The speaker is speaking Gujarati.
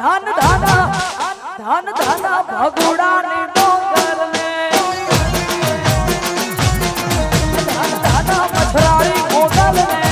ધન ધન ધન ધન ભગુડા ની ડોંગર ને ધન ધન મથરાળી ગોગલ ને